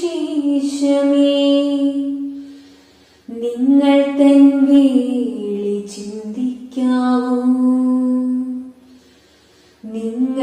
ശേഷമേ നിങ്ങൾ തൻ വേളി ചിന്തിക്കാവൂ.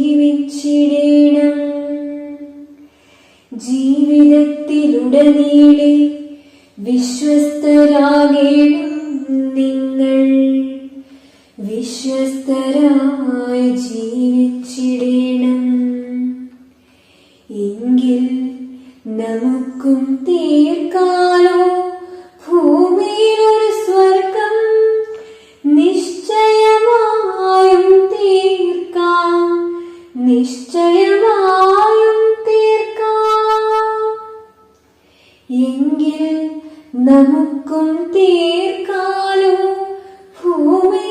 ജീവിച്ചിടണം. ജീവിതത്തിലുടനീളെ വിശ്വസ്തരാകേണം നിങ്ങൾ. വിശ്വസ്തരായി ജീവിച്ചിടണം. എങ്കിൽ നമുക്കും തീർക്കാലോ. നമുക്കും തീർക്കാലോ. ഭൂമി